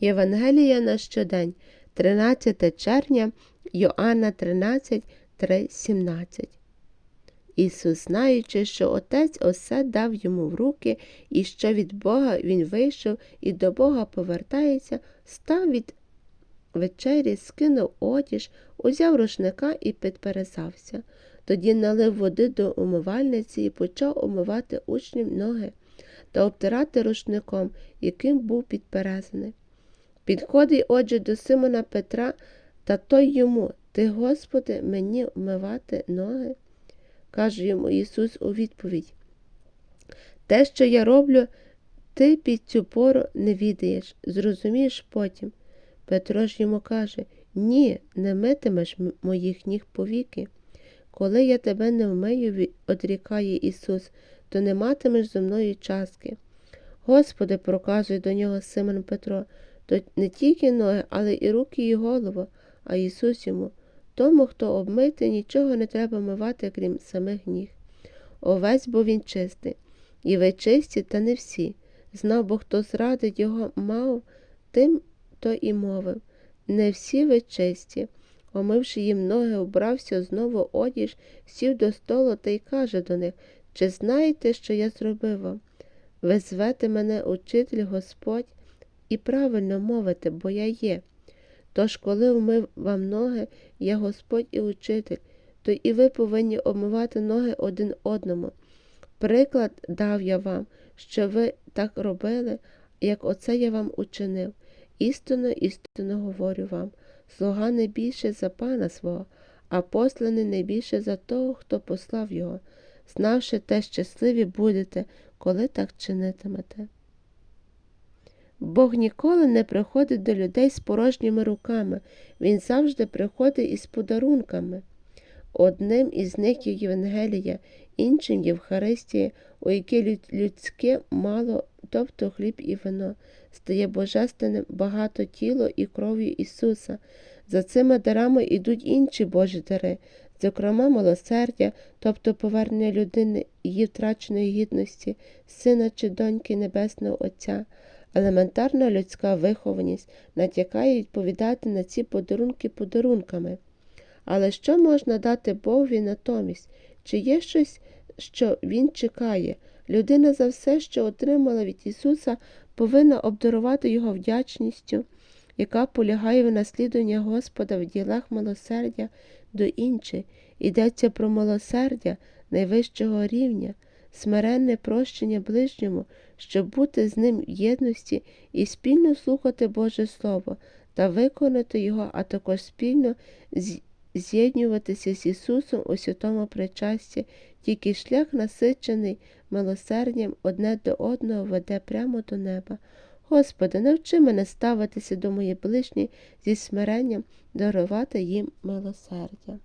Євангелія на щодень, 13 червня, Йоанна 13, 3, 17. Ісус, знаючи, що Отець усе дав йому в руки, і що від Бога він вийшов і до Бога повертається, став від вечері, скинув одіж, узяв рушника і підперезався. Тоді налив води до умивальниці і почав умивати учням ноги та обтирати рушником, яким був підперезаний. Підходить, отже, до Симона Петра, та той йому Ти, Господи, мені вмивати ноги? каже йому Ісус у відповідь. Те, що я роблю, ти під цю пору не відаєш, зрозумієш потім. Петро ж йому каже Ні, не митимеш моїх ніг повіки. Коли я тебе не вмию, одрікає Ісус, то не матимеш зо мною частки. Господи, проказує до нього Симон Петро, то не тільки ноги, але і руки, і голову, а Ісус йому. Тому, хто обмитий, нічого не треба мивати, крім самих ніг. Овець бо він чистий. І ви чисті, та не всі. Знав бо хто зрадить його мав, тим то і мовив. Не всі ви чисті. Омивши їм ноги, убрався знову одіж, сів до столу та й каже до них Чи знаєте, що я зробив вам? Ви звете мене учитель Господь, і правильно мовите, бо я є. Тож, коли вмив вам ноги, я Господь і учитель, то і ви повинні омивати ноги один одному. Приклад дав я вам, що ви так робили, як оце я вам учинив. Істинно, істинно говорю вам, слуга не більше за пана свого, а посланий не більше за того, хто послав його. Знавши те, щасливі будете, коли так чинитимете. Бог ніколи не приходить до людей з порожніми руками, Він завжди приходить із подарунками. Одним із них є Євангелія, іншим Євхаристія, у якій люд- людське мало, тобто хліб і вино, стає божественним багато тіло і кров'ю Ісуса. За цими дарами йдуть інші Божі дари, зокрема милосердя, тобто повернення людини її втраченої гідності, сина чи доньки Небесного Отця. Елементарна людська вихованість натякає відповідати на ці подарунки подарунками. Але що можна дати Богові натомість? Чи є щось, що Він чекає? Людина за все, що отримала від Ісуса, повинна обдарувати Його вдячністю, яка полягає в наслідуванні Господа в ділах милосердя до інших. Йдеться про милосердя найвищого рівня, смиренне прощення ближньому, щоб бути з ним в єдності і спільно слухати Боже Слово та виконати його, а також спільно з- з'єднуватися з Ісусом у святому причасті, тільки шлях насичений милосердям одне до одного веде прямо до неба. Господи, навчи мене ставитися до моєї ближні зі смиренням, дарувати їм милосердя.